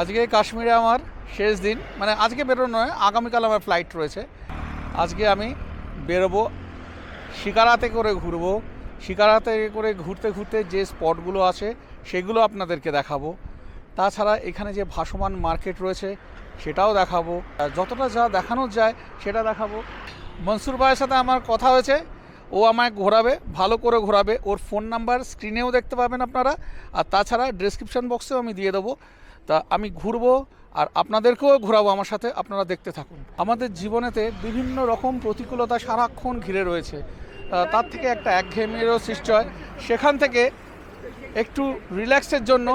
আজকে কাশ্মীরে আমার শেষ দিন। মানে আজকে বেরোনো নয়, আগামীকাল আমার ফ্লাইট রয়েছে। আজকে আমি বেরোবো, শিকারাতে করে ঘুরবো, শিকারাতে করে ঘুরতে ঘুরতে যে স্পটগুলো আছে, সেগুলো আপনাদেরকে দেখাবো। তাছাড়া এখানে যে ভাসমান মার্কেট রয়েছে, সেটাও দেখাবো। যতটা যা দেখানো যায়, সেটা দেখাবো। মনসুর ভাইয়ের সাথে আমার কথা হয়েছে, ও আমায় ঘোরাবে, ভালো করে ঘোরাবে। ওর ফোন নাম্বার স্ক্রিনেও দেখতে পাবেন আপনারা। আর তাছাড়া ডেসক্রিপশন বক্সেও আমি দিয়ে দেবো। তা আমি ঘুরবো আর আপনাদেরকেও ঘোরাবো আমার সাথে, আপনারা দেখতে থাকুন। আমাদের জীবনেতে বিভিন্ন রকম প্রতিকূলতা সারাক্ষণ ঘিরে রয়েছে। তার থেকে একটা একঘেয়েমিরও সৃষ্টি হয় সেখান থেকে একটু রিল্যাক্সের জন্য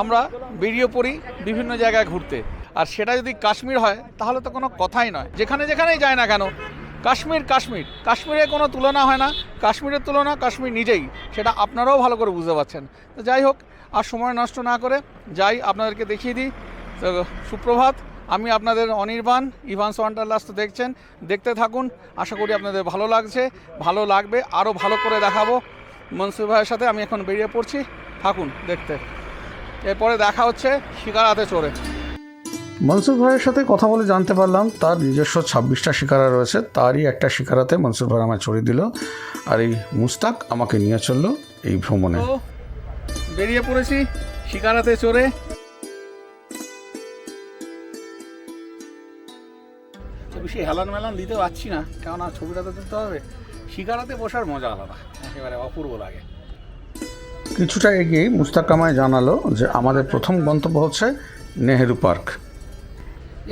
আমরা বেরিয়ে পড়ি বিভিন্ন জায়গায় ঘুরতে। আর সেটা যদি কাশ্মীর হয়, তাহলে তো কোনো কথাই নয়। যেখানে যেখানেই যায় না কেন, কাশ্মীর কাশ্মীর। কাশ্মীরে কোনো তুলনা হয় না। কাশ্মীরের তুলনা কাশ্মীর নিজেই। সেটা আপনারাও ভালো করে বুঝতে পারছেন। তো যাই হোক আর সময় নষ্ট না করে যাই আপনাদেরকে দেখিয়ে দিই। সুপ্রভাত আমি আপনাদের অনির্বাণ ইভান্স ওয়ান্ডারলাস্ট দেখছেন। দেখতে থাকুন আশা করি আপনাদের ভালো লাগছে ভালো লাগবে আরও ভালো করে দেখাবো। মনসুর ভাইয়ের সাথে আমি এখন বেরিয়ে পড়ছি। থাকুন দেখতে। এরপরে দেখা হচ্ছে শিকারাতে চড়ে। মনসুর ভাইয়ের সাথে কথা বলে জানতে পারলাম তার নিজস্ব ছাব্বিশটা শিকারা রয়েছে তারই একটা শিকারাতে মনসুর ভাই আমায় চড়িয়ে দিল আর এই মুস্তাক আমাকে নিয়ে চলল এই ভ্রমণে। বেরিয়ে পড়েছি শিকারাতে চড়ে। বেশি হেলান মেলান দিতে পারছি না, কেননা ছবিটা তো তুলতে হবে। শিকারাতে বসার মজা আলাদা, একেবারে অপূর্ব লাগে। কিছুটা এগিয়ে মুস্তাকামায় জানালো যে আমাদের প্রথম গন্তব্য হচ্ছে নেহেরু পার্ক।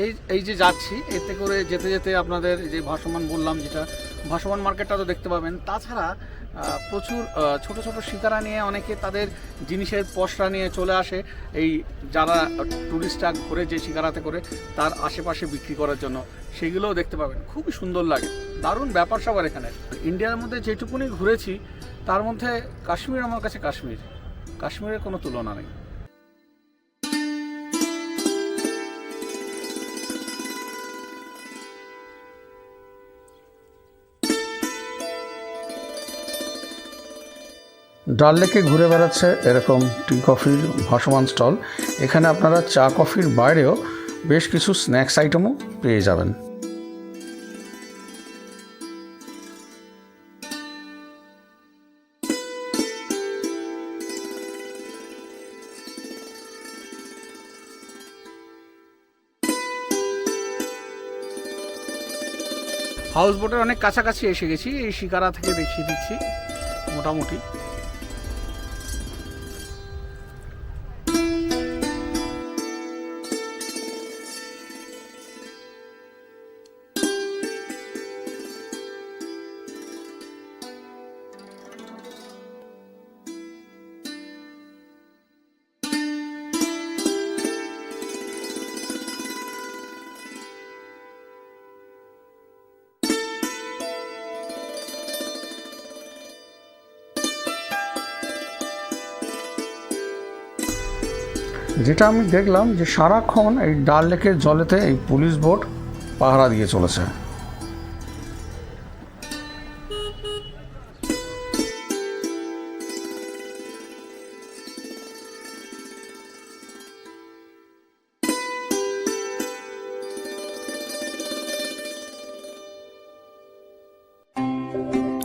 এই এই যে যাচ্ছি, এতে করে যেতে যেতে আপনাদের যে ভাসমান বললাম যেটা, ভাসমান মার্কেটটা তো দেখতে পাবেন। তাছাড়া প্রচুর ছোট ছোট শিকারা নিয়ে অনেকে তাদের জিনিসের পসরা নিয়ে চলে আসে। এই যারা টুরিস্টরা ঘুরে যে শিকারাতে করে, তার আশেপাশে বিক্রি করার জন্য। সেগুলোও দেখতে পাবেন। খুবই সুন্দর লাগে। দারুণ ব্যাপার সবার এখানে। ইন্ডিয়ার মধ্যে যেটুকুনি ঘুরেছি, তার মধ্যে কাশ্মীর আমার কাছে কাশ্মীর। কাশ্মীরের কোনো তুলনা নেই। ডাল লেকে ঘুরে বেড়াচ্ছে এরকম টি কফির ভাসমান স্টল। এখানে আপনারা চা কফির বাইরেও বেশ কিছু স্ন্যাক্স আইটেমও পেয়ে যাবেন। হাউস বোটের অনেক কাছাকাছি এসে গেছি, এই শিকারা থেকে দেখিয়ে দিচ্ছি, মোটামুটি। যেটা আমি দেখলাম যে সারাক্ষণ এই ডাল লেকের জলেতে এই পুলিশ বোট পাহারা দিয়ে চলেছে।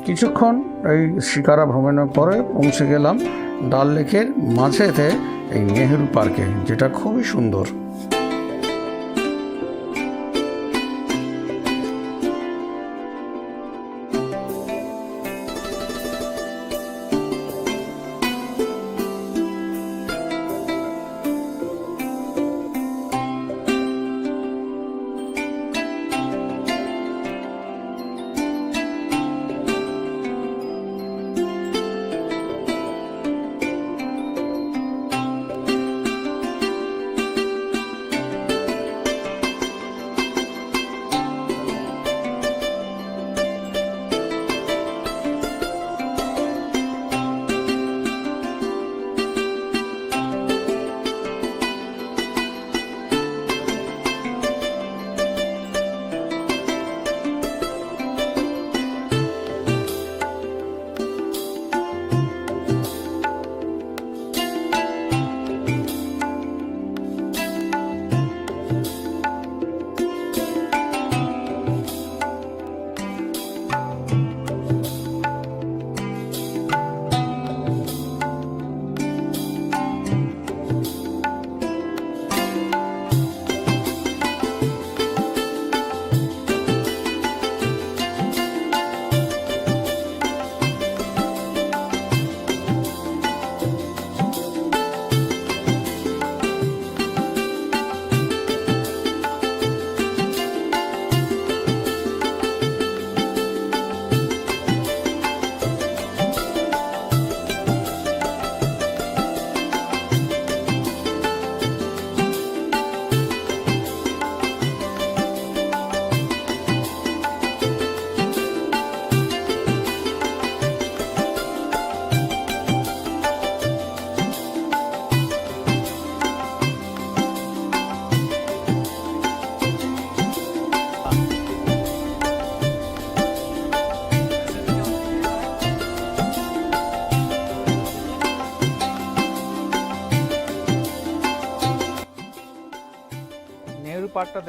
কিছুক্ষণ এই শিকারা ভ্রমণের পরে পৌঁছে গেলাম। ডাল লেকের মাঝেতে এই নেহেরু পার্কে যেটা খুবই সুন্দর।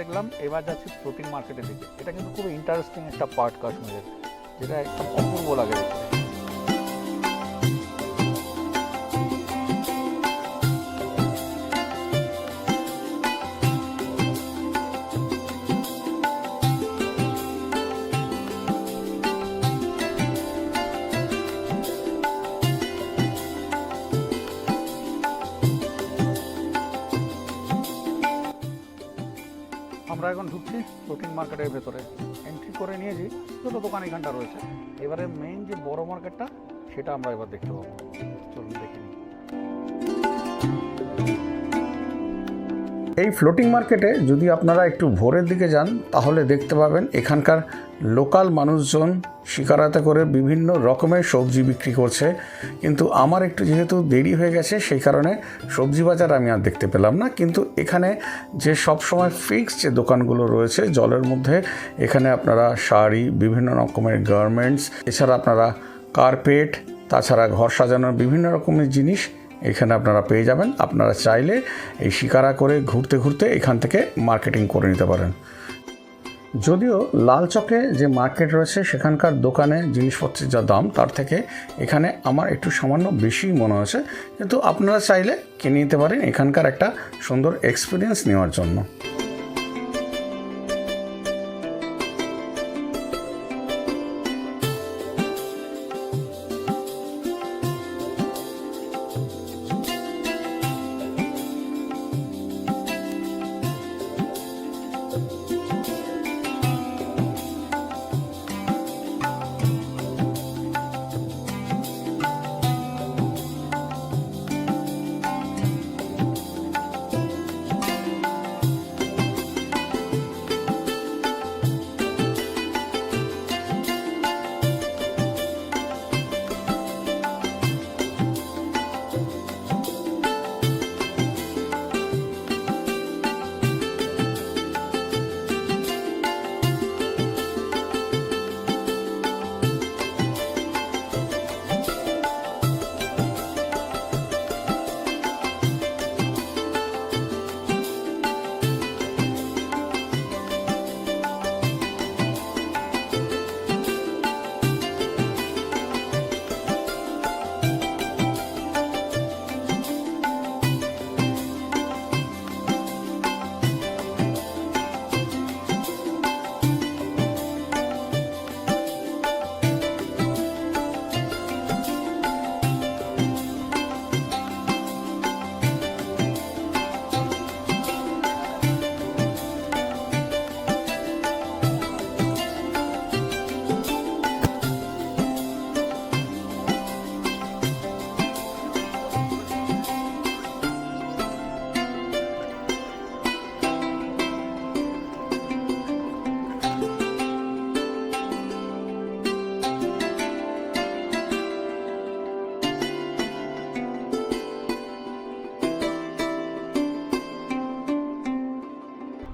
দেখলাম, এবার যাচ্ছি প্রোটিন মার্কেটের দিকে। এটা কিন্তু খুব ইন্টারেস্টিং একটা পার্ট কাশ্মীরের, যেটা একটা অপূর্ব লাগে আমরা এখন ঢুকছি প্রোটিন মার্কেটের ভেতরে। এন্ট্রি করে নিয়েছি, ছোটো দোকান এখানটা রয়েছে। এবারে মেইন যে বড় মার্কেটটা, সেটা আমরা এবার দেখতে পাবো। চলুন দেখে নিই। এই ফ্লোটিং মার্কেটে যদি আপনারা একটু ভোরের দিকে যান, তাহলে দেখতে পাবেন এখানকার লোকাল মানুষজন শিকারাতে করে বিভিন্ন রকমের সবজি বিক্রি করছে। কিন্তু আমার একটু যেহেতু দেরি হয়ে গেছে, সেই কারণে সবজি বাজার আমি আর দেখতে পেলাম না। কিন্তু এখানে যে সব সময় ফিক্স যে দোকানগুলো রয়েছে, জলের মধ্যে এখানে আপনারা শাড়ি, বিভিন্ন রকমের গার্মেন্টস এছাড়া আপনারা কার্পেট তাছাড়া ঘর সাজানোর বিভিন্ন রকমের জিনিস এখানে আপনারা পেয়ে যাবেন। আপনারা চাইলে এই শিকারা করে ঘুরতে ঘুরতে এখান থেকে মার্কেটিং করে নিতে পারেন। যদিও লাল চকে যে মার্কেট রয়েছে, সেখানকার দোকানে জিনিসপত্রের যা দাম, তার থেকে এখানে আমার একটু সামান্য বেশি মনে হয়েছে। কিন্তু আপনারা চাইলে কিনে নিতে পারেন এখানকার একটা সুন্দর এক্সপিরিয়েন্স নেওয়ার জন্য।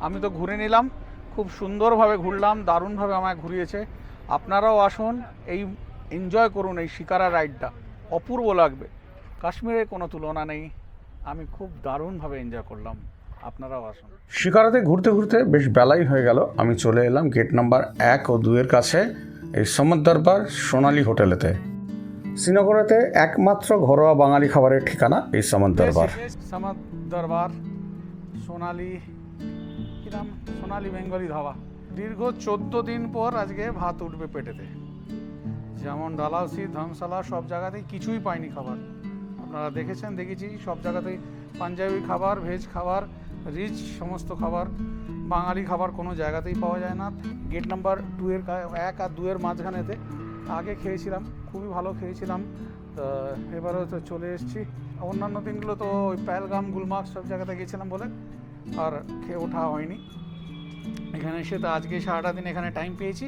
আমি তো ঘুরে নিলাম খুব সুন্দরভাবে ঘুরলাম দারুণভাবে আমায় ঘুরিয়েছে। আপনারাও আসুন এই এনজয় করুন এই শিকারা রাইডটা অপূর্ব লাগবে। কাশ্মীরের কোনো তুলনা নেই। আমি খুব দারুণভাবে এনজয় করলাম। আপনারাও আসুন। শিকারাতে ঘুরতে ঘুরতে বেশ বেলাই হয়ে গেল। আমি চলে এলাম গেট নাম্বার এক ও দুয়ের কাছে এই সমুদ্র দরবার সোনালী হোটেলেতে। শ্রীনগরেতে একমাত্র ঘরোয়া বাঙালি খাবারের ঠিকানা এই সমুদ্র দরবার সমাদ দরবার সোনালি কি নাম? সোনালি বেঙ্গলি ধাবা। দীর্ঘ চোদ্দ দিন পর আজকে ভাত উঠবে পেটেতে। যেমন ডালাউসি ধর্মশালা, সব জায়গাতেই কিছুই পাইনি খাবার। আপনারা দেখেছেন, দেখেছি, সব জায়গাতেই পাঞ্জাবি খাবার, ভেজ খাবার, রিচ সমস্ত খাবার। বাঙালি খাবার কোনো জায়গাতেই পাওয়া যায় না। গেট নাম্বার টু এর এক আর দুয়ের মাঝখানেতে। আগে খেয়েছিলাম, খুবই ভালো খেয়েছিলাম। এবারও তো চলে এসেছি। অন্যান্য দিনগুলো তো ওই প্যালগাম গুলমার্গ সব জায়গাতে গেছিলাম বলে আর খেয়ে ওঠা হয়নি। এখানে এসে তো আজকে সারাটা দিন এখানে টাইম পেয়েছি।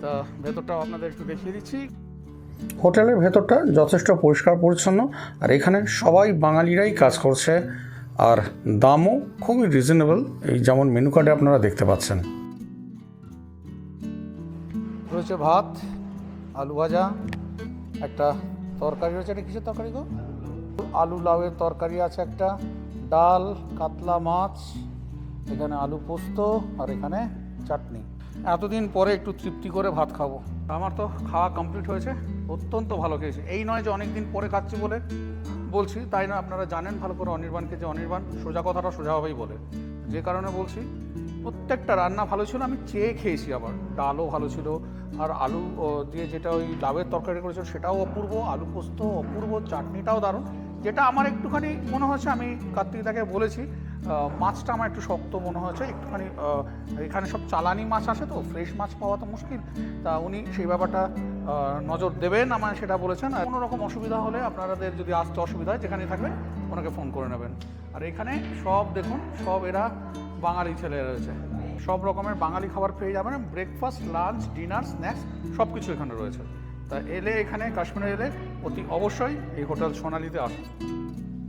তা ভেতরটাও আপনাদের একটু দেখিয়ে দিচ্ছি। হোটেলের ভেতরটা যথেষ্ট পরিষ্কার পরিচ্ছন্ন আর এখানে সবাই বাঙালিরাই কাজ করছে। আর দামও খুবই রিজনেবল এই যেমন মেনু কার্ডে আপনারা দেখতে পাচ্ছেন। রয়েছে ভাত আলু ভাজা একটা তরকারি রয়েছে। এটা কিসের তরকারি গো? আলু লাউয়ের তরকারি আছে একটা, ডাল, কাতলা মাছ, এখানে আলু পোস্ত আর এখানে চাটনি। এতদিন পরে একটু তৃপ্তি করে ভাত খাব। আমার তো খাওয়া কমপ্লিট হয়েছে, অত্যন্ত ভালো খেয়েছি। এই নয় যে অনেক দিন পরে খাচ্ছি বলে বলছি, তাই না আপনারা জানেন ভালো করে অনির্বাণকে যে অনির্বাণ সোজা কথাটা সোজাভাবেই বলে। যে কারণে বলছি, প্রত্যেকটা রান্না ভালো ছিল, আমি চেয়ে খেয়েছি আবার। ডালও ভালো ছিল, আর আলু দিয়ে যেটা ওই লাউয়ের তরকারি করেছিল সেটাও অপূর্ব, আলু পোস্ত অপূর্ব, চাটনিটাও দারুণ। যেটা আমার একটুখানি মনে হচ্ছে আমি কার্তিকদাকে বলেছি মাছটা আমার একটু শক্ত মনে হয়েছে, একটুখানি এখানে সব চালানি মাছ আসে তো, ফ্রেশ মাছ পাওয়া তো মুশকিল। তা উনি সেই ব্যাপারটা নজর দেবেন আমার সেটা বলেছেন। আর কোনো রকম অসুবিধা হলে আপনাদের যদি আসতে অসুবিধা হয় যেখানে থাকবেন, ওনাকে ফোন করে নেবেন। আর এখানে সব দেখুন, সব এরা বাঙালি ছেলে রয়েছে। সব রকমের বাঙালি খাবার পেয়ে যাবেন, ব্রেকফাস্ট, লাঞ্চ, ডিনার, স্ন্যাক্স সব কিছু এখানে রয়েছে। তা এলে এখানে কাশ্মীরে এলে অতি অবশ্যই এই হোটেল সোনালিতে আসুন।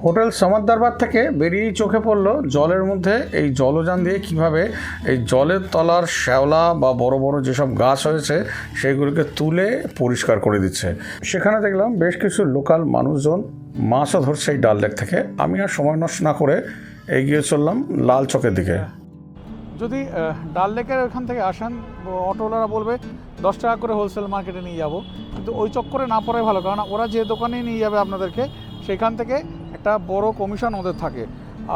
হোটেল সমাদ দরবার থেকে বেরিয়েই চোখে পড়ল জলের মধ্যে এই জলযান দিয়ে কীভাবে এই জলের তলার শ্যাওলা বা বড় বড় যেসব গাছ হয়েছে সেগুলোকে তুলে পরিষ্কার করে দিচ্ছে। সেখানে দেখলাম বেশ কিছু লোকাল মানুষজন মাছও ধরছে এই ডাল লেক থেকে। আমি আর সময় নষ্ট না করে এগিয়ে চললাম লাল চকের দিকে। যদি ডাল লেকের ওখান থেকে আসেন অটোওয়ালারা বলবে দশ টাকা করে হোলসেল মার্কেটে নিয়ে যাব। কিন্তু ওই চক্করে না পড়াই ভালো কারণ ওরা যে দোকানে নিয়ে যাবে আপনাদেরকে, সেখান থেকে একটা বড় কমিশন ওদের থাকে।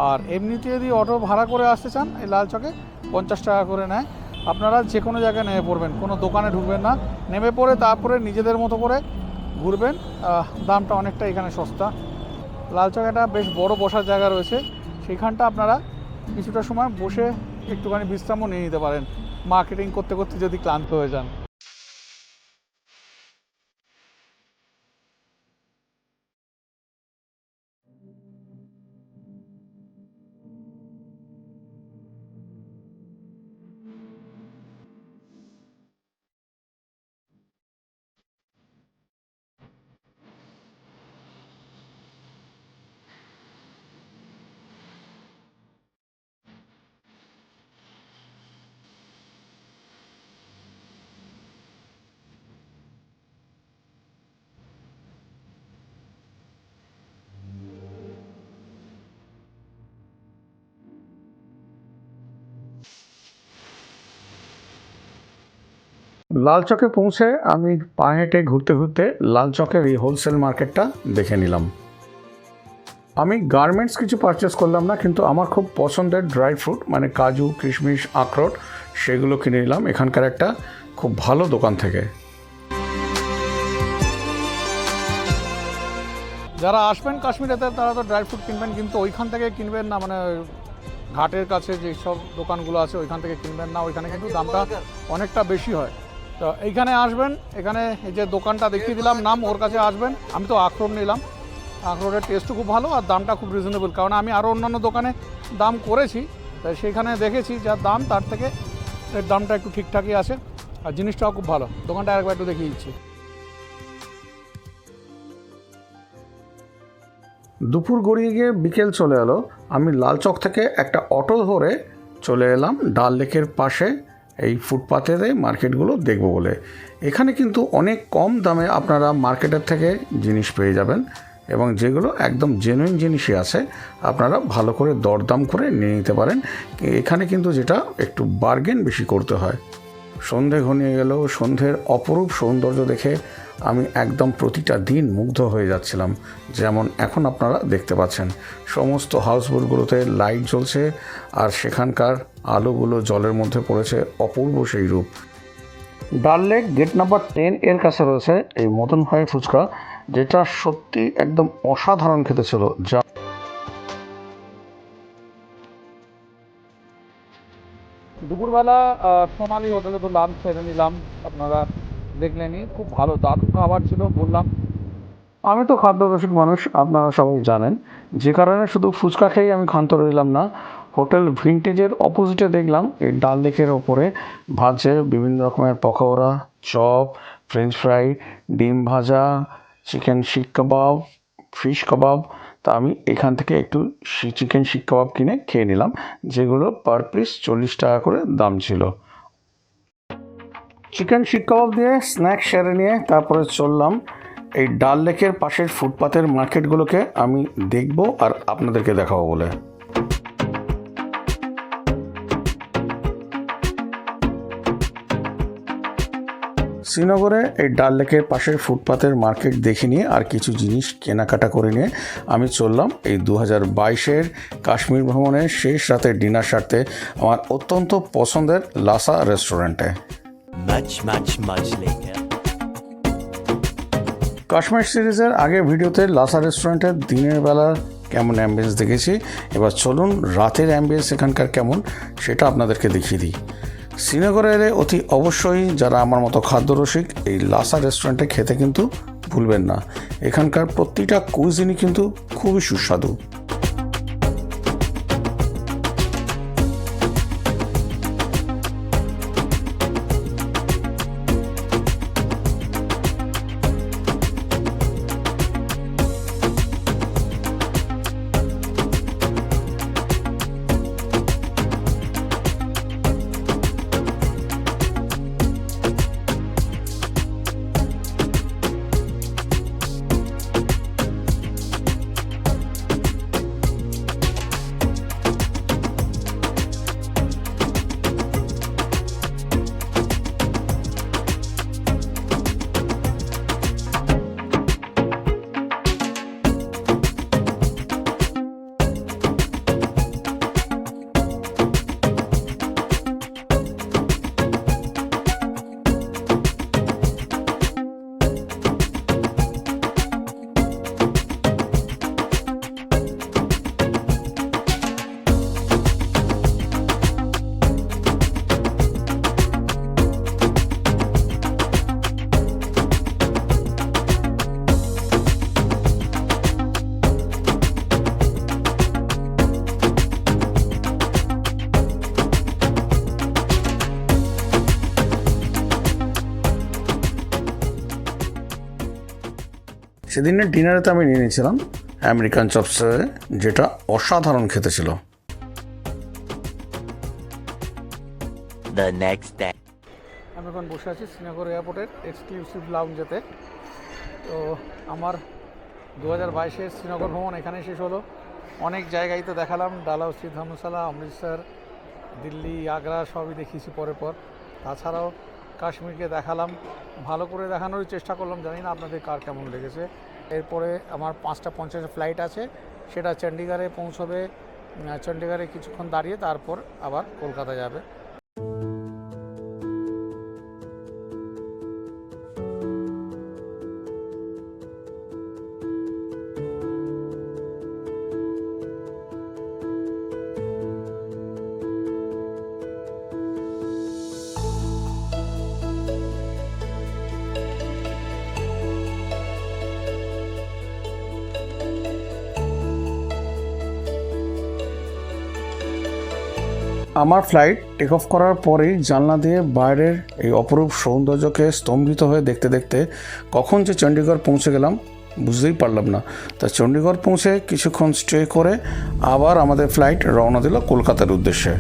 আর এমনিতে যদি অটো ভাড়া করে আসতে চান, এই লাল চকে পঞ্চাশ টাকা করে নেয়। আপনারা যে কোনো জায়গায় নেমে পড়বেন, কোনো দোকানে ঢুকবেন না। নেমে পড়ে তারপরে নিজেদের মতো করে ঘুরবেন। দামটা অনেকটা এখানে সস্তা। লাল চক একটা বেশ বড় বসার জায়গা রয়েছে। সেখানটা আপনারা কিছুটা সময় বসে একটুখানি বিশ্রামও নিয়ে নিতে পারেন। মার্কেটিং করতে করতে যদি ক্লান্ত হয়ে যান। লাল চকে পৌঁছে আমি পা হেঁটে ঘুরতে ঘুরতে লাল চকের এই হোলসেল মার্কেটটা দেখে নিলাম। আমি গার্মেন্টস কিছু পারচেস করলাম না, কিন্তু আমার খুব পছন্দের ড্রাই ফ্রুট মানে কাজু, কিশমিশ, আখরোট, সেগুলো কিনে নিলাম এখানকার একটা খুব ভালো দোকান থেকে। যারা আসবেন কাশ্মীরেতে, তারা তো ড্রাই ফ্রুট কিনবেন, কিন্তু ওইখান থেকে কিনবেন না মানে ঘাটের কাছে যে সব দোকানগুলো আছে, ওইখান থেকে কিনবেন না, ওইখানে কিন্তু দামটা অনেকটা বেশি হয়। তো এইখানে আসবেন, এখানে এই যে দোকানটা দেখিয়ে দিলাম, নাম ওর কাছে আসবেন। আমি তো আখরোট নিলাম। আখরোটের টেস্টও খুব ভালো আর দামটা খুব রিজনেবল কারণ আমি আরও অন্যান্য দোকানে দাম করেছি, তাই সেখানে দেখেছি যার দাম, তার থেকে এর দামটা একটু ঠিকঠাকই আছে আর জিনিসটাও খুব ভালো। দোকানটা আরেকবার একটু দেখিয়ে দিচ্ছি। দুপুর গড়িয়ে গিয়ে বিকেল চলে এলো। আমি লাল চক থেকে একটা অটো ধরে চলে এলাম ডাল লেকের পাশে। এই ফুটপাথেতে মার্কেটগুলো দেখব বলে। এখানে কিন্তু অনেক কম দামে আপনারা মার্কেটের থেকে জিনিস পেয়ে যাবেন এবং যেগুলো একদম জেনুইন জিনিসই আছে, আপনারা ভালো করে দরদাম করে নিয়ে নিতে পারেন। এখানে কিন্তু যেটা একটু বার্গেন বেশি করতে হয়। সন্ধে ঘনিয়ে গেলেও সন্ধ্যের অপরূপ সৌন্দর্য দেখে আমি একদম প্রতিটা দিন মুগ্ধ হয়ে যাচ্ছিলাম, যেমন এখন আপনারা দেখতে পাচ্ছেন। সমস্ত হাউসবোটগুলোতে লাইট জ্বলছে আর সেখানকার আলোগুলো জলের মধ্যে পড়েছে অপূর্ব সেই রূপ। ডাল লেক গেট নাম্বার টেন এর কাছে রয়েছে এই মদন ভাই ফুচকা, যেটা সত্যি একদম অসাধারণ খেতে ছিল, যা দুপুরবেলা সোনালি হোটেলে তো লাঞ্চ সেরে নিলাম। আপনারা দেখলেনই, খুব ভালো। দারুণ খাবার ছিল, বললাম। আমি তো খাদ্য রসিক মানুষ, আপনারা সবাই জানেন। যে কারণে শুধু ফুচকা খেয়েই আমি ক্ষান্ত রইলাম না, হোটেল ভিনটেজের অপোজিটে দেখলাম। এই ডাল লেকের ওপরে ভাজছে বিভিন্ন রকমের পকোড়া, চপ ফ্রেঞ্চ ফ্রাই ডিম ভাজা চিকেন শিক কাবাব ফিশ কাবাব তা আমি এখান থেকে একটু চিকেন শিক কাবাব কিনে খেয়ে নিলাম, যেগুলো পার পিস চল্লিশ টাকা করে দাম ছিল। চিকেন শিক কাবাব দিয়ে স্ন্যাক সেরে নিয়ে তারপরে চললাম এই ডাল লেকের পাশের ফুটপাতের মার্কেটগুলোকে আমি দেখব আর আপনাদেরকে দেখাবো বলে। শ্রীনগরে এই ডাল লেকের পাশের ফুটপাতের মার্কেট দেখে নিয়ে আর কিছু জিনিস কেনাকাটা করে নিয়ে আমি চললাম এই দু হাজার বাইশের কাশ্মীর ভ্রমণের শেষ রাতের ডিনার সারতে আমার অত্যন্ত পছন্দের লাসা রেস্টুরেন্টে। কাশ্মীর সিরিজের আগে ভিডিওতে লাসা রেস্টুরেন্টের দিনের বেলা কেমন অ্যাম্বিয়েন্স দেখেছি। এবার চলুন রাতের অ্যাম্বিয়েন্স এখানকার কেমন সেটা আপনাদেরকে দেখিয়ে দিই। শ্রীনগরে এলে অতি অবশ্যই যারা আমার মতো খাদ্যরসিক, এই লাসা রেস্টুরেন্টে খেতে কিন্তু ভুলবেন না। এখানকার প্রতিটা কুইজিনই কিন্তু খুবই সুস্বাদু। সেদিনের ডিনারে তো আমি নিয়ে নিয়েছিলাম আমেরিকান চপসে যেটা অসাধারণ খেতে ছিল। The next আমি এখন বসে আছি শ্রীনগর এয়ারপোর্টের এক্সক্লুসিভ লাউঞ্জেতে। তো আমার দু হাজার বাইশের শ্রীনগর ভ্রমণ এখানে শেষ হলো। অনেক জায়গায় তো দেখালাম ডালাউসি ধর্মশালা অমৃতসর দিল্লি আগ্রা সবই দেখিয়েছি পরে পর। তাছাড়াও কাশ্মীরকে দেখালাম, ভালো করে দেখানোর চেষ্টা করলাম, জানি না আপনাদের কার কেমন লেগেছে। এরপরে আমার পাঁচটা পঞ্চাশে ফ্লাইট আছে, সেটা চণ্ডীগড়ে পৌঁছবে চণ্ডীগড়ে কিছুক্ষণ দাঁড়িয়ে তারপর আবার কলকাতা যাবে। আমার ফ্লাইট টেক অফ করার পরেই জানলা দিয়ে বাইরের এই অপরূপ সৌন্দর্যকে স্তম্ভিত হয়ে দেখতে দেখতে কখন যে চণ্ডীগড় পৌঁছে গেলাম বুঝতেই পারলাম না। তা চণ্ডীগড় পৌঁছে কিছুক্ষণ স্টে করে আবার আমাদের ফ্লাইট রওনা দিল কলকাতার উদ্দেশ্যে।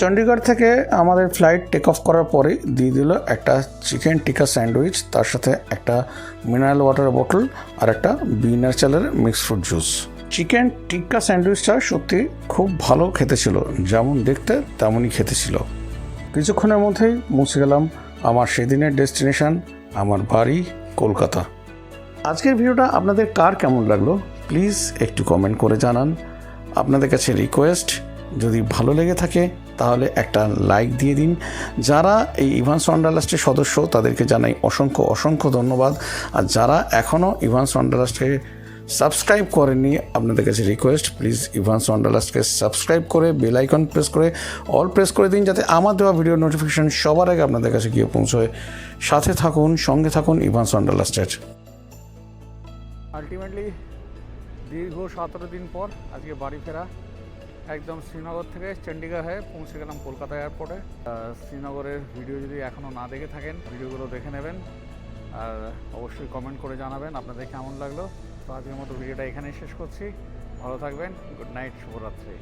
চণ্ডীগড় থেকে আমাদের ফ্লাইট টেক অফ করার পরে দিয়ে দিল একটা চিকেন টিকা স্যান্ডউইচ তার সাথে একটা মিনারেল ওয়াটার বোতল আর একটা বিনার চালের mix fruit juice chicken tikka স্যান্ডউইচটা সত্যি খুব ভালো খেতে ছিল, যেমন দেখতে তেমনই খেতে ছিল। কিছুক্ষণের মধ্যেই মুছে গেলাম আমার সেদিনের ডেস্টিনেশন আমার বাড়ি কলকাতা। আজকের ভিডিওটা আপনাদের কার কেমন লাগল? প্লিজ একটু কমেন্ট করে জানান। আপনাদের কাছে রিকোয়েস্ট যদি ভালো লেগে থাকে তাহলে একটা লাইক দিয়ে দিন। যারা এই ইভান্স ওয়ান্ডারলাস্টের সদস্য, তাদেরকে জানাই অসংখ্য অসংখ্য ধন্যবাদ। আর যারা এখনও ইভান্স ওয়ান্ডারলাস্টকে সাবস্ক্রাইব করেননি, আপনাদের কাছে রিকোয়েস্ট প্লিজ ইভান্স ওয়ান্ডারলাস্টকে সাবস্ক্রাইব করে বেল আইকন প্রেস করে অল প্রেস করে দিন, যাতে আমার দেওয়া ভিডিও নোটিফিকেশান সবার আগে আপনাদের কাছে গিয়ে পৌঁছয়। সাথে থাকুন, সঙ্গে থাকুন ইভান্স ওয়ান্ডারলাস্টের আলটিমেটলি দীর্ঘ সতেরো দিন পর আজকে বাড়ি ফেরা। একদম শ্রীনগর থেকে চণ্ডীগড় হয়ে পৌঁছে গেলাম কলকাতা এয়ারপোর্টে। শ্রীনগরের ভিডিও যদি এখনও না দেখে থাকেন, ভিডিওগুলো দেখে নেবেন আর অবশ্যই কমেন্ট করে জানাবেন আপনাদের কেমন লাগল। তো আজকের মতো ভিডিওটা এখানেই শেষ করছি। ভালো থাকবেন। গুড নাইট, শুভরাত্রি।